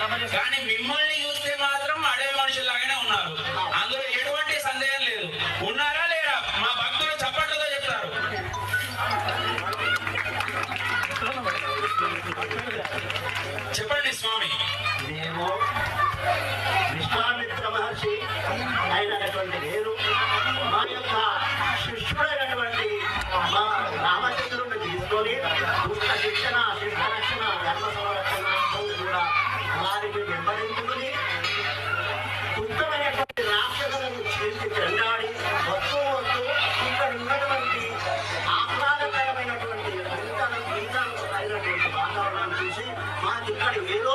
కానీ మిమ్మల్ని 他有牛肉。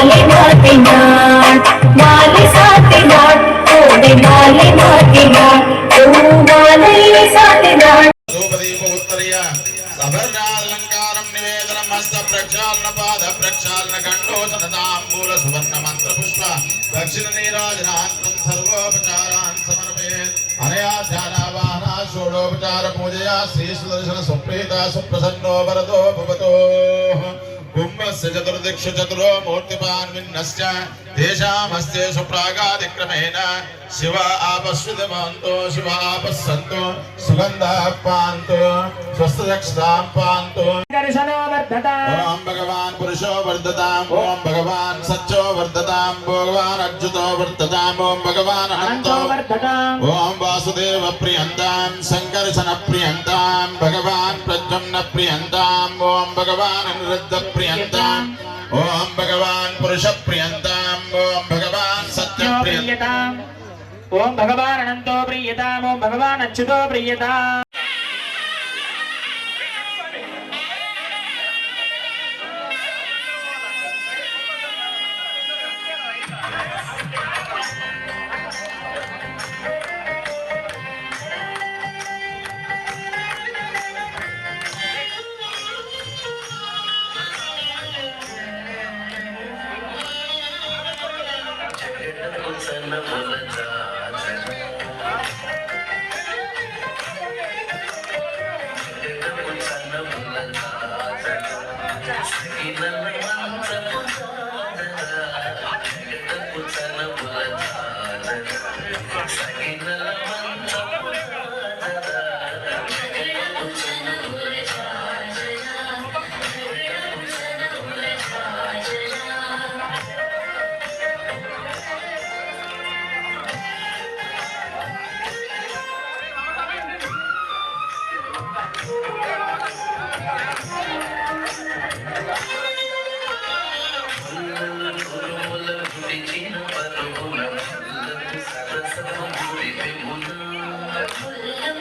నాలి నాటి నాలి సాటి నాటి నాలి నాటి ప్రక్షాళన పాద ప్రక్షాళన ఖండోచన తాంబూల సువర్ణ మంత్ర పుష్ప దక్షిణ నీరాజనాంతం సర్వోపచారాన్ సమర్పయే అనయా ధ్యానావాహన షోడోపచార పూజయా శ్రీ సుదర్శన సుప్రీత సుప్రసన్నో భవతో. కుంభస్య చతుర్దిక్షు చతురో మూర్తిపాన్ విన్నశ్చ తేషామస్తే సుప్రాగాదిక్రమేణ శివ ఆపశ్రుతమాంతో శివ ఆపస్సంతో సుగంధాపాంతో స్వస్థదక్షతాం పాంతో ఓం భగవాన్ పురుషో వర్ధతాం ఓం భగవాన్ సత్యో వర్ధతాం భగవాన్ అచ్యుతో వర్ధతాం ఓం భగవాన్ అనంతో ఓం వాసుదేవ ప్రియంతాం సంకర్షణ ప్రియంతాం భగవాన్ ప్రద్యుమ్న ప్రియంతాం ఓం భగవాన్ అనిరుద్ధ ప్రియంతాం ఓం భగవాన్ పురుష ప్రియంతాం ఓం భగవాన్ సత్య ప్రియంతాం ఓం భగవాన్ అనంతో ప్రియతాం. ఓం భగవాన్ అచ్యుతో ప్రియతాం. Yes.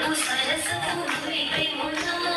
bu sarısı bu duyduğum zaman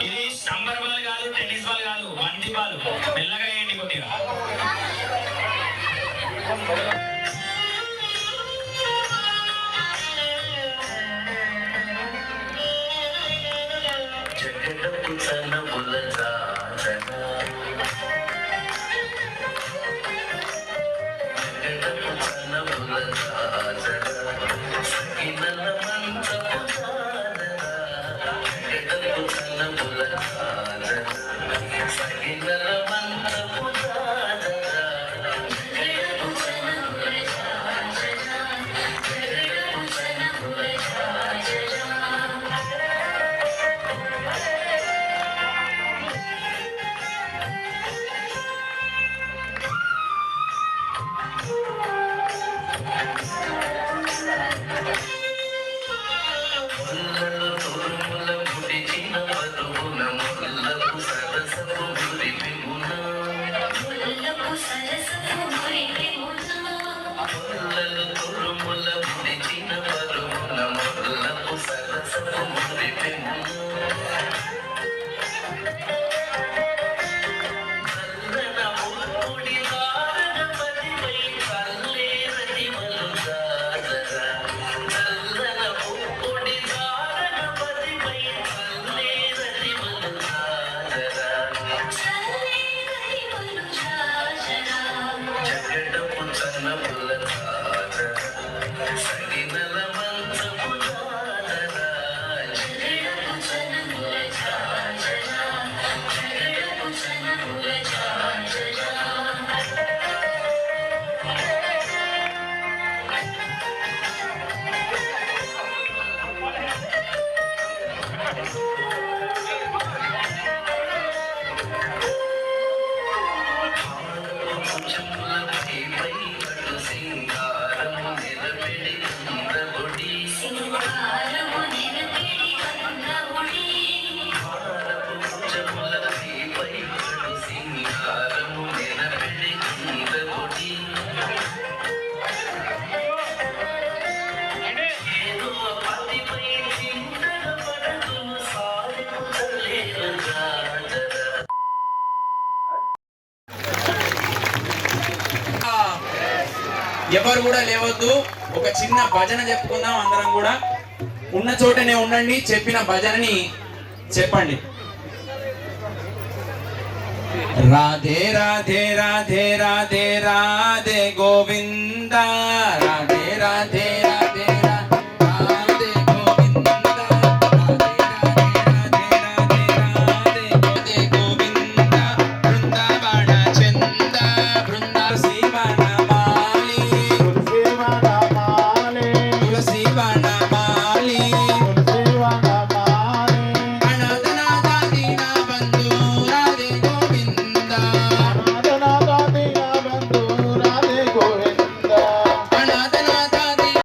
ఇది సంబర్ బాల్ కాదు టెన్నిస్ బాల్ కాదు వంటి బాల్. మెల్లగా వేయండి కొద్దిగా. ఎవరు కూడా లేవద్దు. ఒక చిన్న భజన చెప్పుకుందాం అందరం కూడా. ఉన్న చోటనే ఉండండి చెప్పిన భజనని చెప్పండి. రాధే రాధే రాధే రాధే రాధే గోవింద. రాధే రాధే